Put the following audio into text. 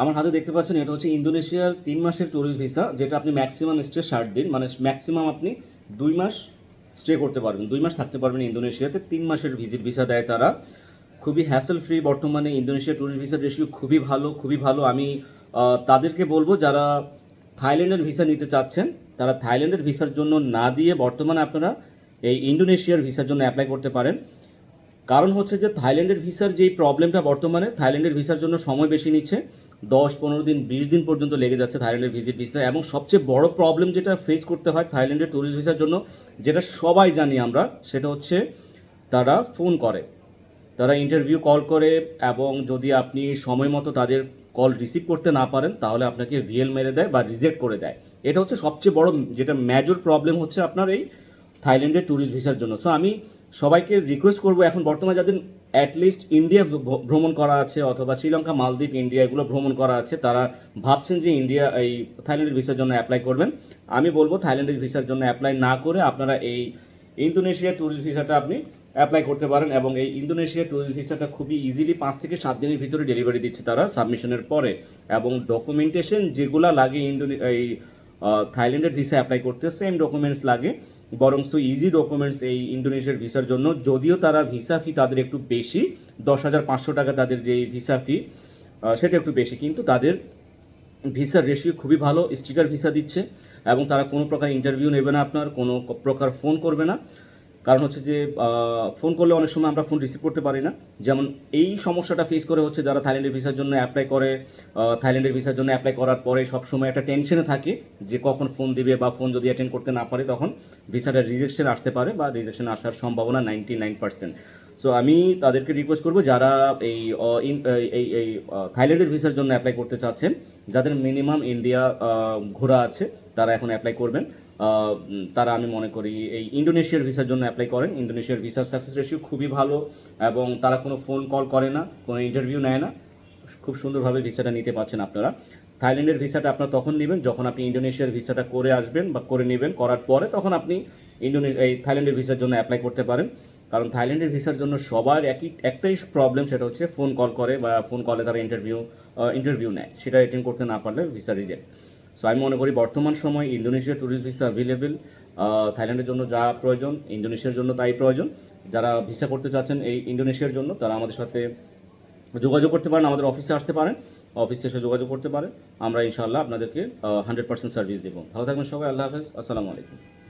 আমার হাতে দেখতে পাচ্ছেন এটা হচ্ছে ইন্দোনেশিয়ার তিন মাসের ট্যুরিস্ট ভিসা যেটা আপনি ম্যাক্সিমাম স্টে ষাট দিন মানে ম্যাক্সিমাম আপনি দুই মাস স্টে করতে পারবেন, দুই মাস থাকতে পারবেন ইন্দোনেশিয়াতে। তিন মাসের ভিজিট ভিসা দেয় তারা। খুবই হ্যাসেল ফ্রি বর্তমানে ইন্দোনেশিয়া ট্যুরিস্ট ভিসার রেশিও খুবই ভালো খুবই ভালো। আমি তাদেরকে বলব যারা থাইল্যান্ডের ভিসা নিতে চাচ্ছেন, তারা থাইল্যান্ডের ভিসার জন্য না দিয়ে বর্তমানে আপনারা এই ইন্দোনেশিয়ার ভিসার জন্য অ্যাপ্লাই করতে পারেন। কারণ হচ্ছে যে থাইল্যান্ডের ভিসার যেই প্রবলেমটা বর্তমানে, থাইল্যান্ডের ভিসার জন্য সময় বেশি নিচ্ছে। দশ, পনেরো দিন, বিশ দিন পর্যন্ত লেগে যাচ্ছে থাইল্যান্ডের ভিজিট ভিসা এবং সবচেয়ে বড় প্রবলেম যেটা ফেস করতে হয় থাইল্যান্ডের ট্যুরিস্ট ভিসার জন্য, যেটা সবাই জানি আমরা, সেটা হচ্ছে তারা ফোন করে। তারা ইন্টারভিউ কল করে এবং যদি আপনি সময় মতো তাদের কল রিসিভ করতে না পারেন, তাহলে আপনাকে ভিএল মেরে দেয় বা রিজেক্ট করে দেয়। এটা হচ্ছে সবচেয়ে বড়, যেটা মেজর প্রবলেম হচ্ছে আপনার এই থাইল্যান্ডের ট্যুরিস্ট ভিসার জন্য। সো আমি সবাইকে রিকোয়েস্ট করব এখন, বর্তমানে যাদের অ্যাটলিস্ট ইন্ডিয়া ভ্র- ভ্রমণ করা আছে অথবা শ্রীলঙ্কা, মালদ্বীপ ইন্ডিয়া এগুলো ভ্রমণ করা আছে। তারা ভাবছেন যে ইন্ডিয়া এই থাইল্যান্ডের ভিসার জন্য অ্যাপ্লাই করবেন। আমি বলব থাইল্যান্ডের ভিসার জন্য অ্যাপ্লাই না করে আপনারা এই ইন্দোনেশিয়া ট্যুরিস্ট ভিসাটা আপনি অ্যাপ্লাই করতে পারেন এবং এই ইন্দোনেশিয়া ট্যুরিস্ট ভিসাটা খুবই ইজিলি পাঁচ থেকে সাত দিনের ভিতরে ডেলিভারি দিচ্ছে তারা সাবমিশনের পরে এবং ডকুমেন্টেশন যেগুলা লাগে ইন্দোনে এই থাইল্যান্ডের ভিসা অ্যাপ্লাই করতে সেম ডকুমেন্টস লাগে। বরং সো ইজি ডকুমেন্টস এই ইন্ডোনেশিয়ার ভিসার জন্য। যদিও তারা ভিসা ফি তাদের একটু বেশি, দশ হাজার পাঁচশো টাকা তাদের যে ভিসা ফি সেটা একটু বেশি, কিন্তু তাদের ভিসার রেশিও খুবই ভালো স্টিকার ভিসা দিচ্ছে এবং তারা কোনো প্রকার ইন্টারভিউ নেবে না আপনার, কোনো প্রকার ফোন করবে না। কারণ হচ্ছে যে ফোন করলে অনেক সময় আমরা ফোন রিসিভ করতে পারি না। যেমন এই সমস্যাটা ফেস করে হচ্ছে যারা থাইল্যান্ডের ভিসার জন্য অ্যাপ্লাই করে থাইল্যান্ডের ভিসার জন্য অ্যাপ্লাই করার পরে সবসময় একটা টেনশনে থাকে যে কখন ফোন দিবে বা ফোন যদি অ্যাটেন্ড করতে না পারে, তখন ভিসাটা রিজেকশন আসতে পারে বা রিজেকশন আসার সম্ভাবনা নাইনটি নাইন পার্সেন্ট সো আমি তাদেরকে রিকোয়েস্ট করব যারা এই এই এই থাইল্যান্ডের ভিসার জন্য অ্যাপ্লাই করতে চাচ্ছেন, যাদের মিনিমাম ইন্ডিয়া ঘোরা আছে, তারা এখন অ্যাপ্লাই করবেন। তারা আমি মনে করি এই ইন্ডোনেশিয়ার ভিসার জন্য অ্যাপ্লাই করেন। ইন্ডোনেশিয়ার ভিসার সাকসেস রেশিও খুবই ভালো এবং তারা কোনো ফোন কল করে না, কোনো ইন্টারভিউ নেয় না। খুব সুন্দরভাবে ভিসাটা নিতে পারছেন আপনারা। থাইল্যান্ডের ভিসাটা আপনার তখন নেবেন, যখন আপনি ইন্ডোনেশিয়ার ভিসাটা করে আসবেন বা করে নেবেন, করার পরে তখন আপনি ইন্ডোনে এই থাইল্যান্ডের ভিসার জন্য অ্যাপ্লাই করতে পারেন। কারণ থাইল্যান্ডের ভিসার জন্য সবার একই, একটাই প্রবলেম সেটা হচ্ছে ফোন কল করে বা ফোন কলে তারা ইন্টারভিউ ইন্টারভিউ নেয়। সেটা অ্যাটেন্ড করতে না পারলে ভিসা রিজেক্ট সো আমি মনে করি বর্তমান সময় ইন্দোনেশিয়া ট্যুরিস্ট ভিসা অ্যাভেলেবেল থাইল্যান্ডের জন্য যা প্রয়োজন, ইন্দোনেশিয়ার জন্য তাই প্রয়োজন। যারা ভিসা করতে চাচ্ছেন এই ইন্দোনেশিয়ার জন্য, তারা আমাদের সাথে যোগাযোগ করতে পারেন, আমাদের অফিসে আসতে পারেন। অফিসে এসে যোগাযোগ করতে পারেন। আমরা ইনশাআল্লাহ আপনাদেরকে হান্ড্রেড পার্সেন্ট সার্ভিস দেবো। ভালো থাকবেন সবাই, আল্লাহ হাফেজ। আসসালামু আলাইকুম।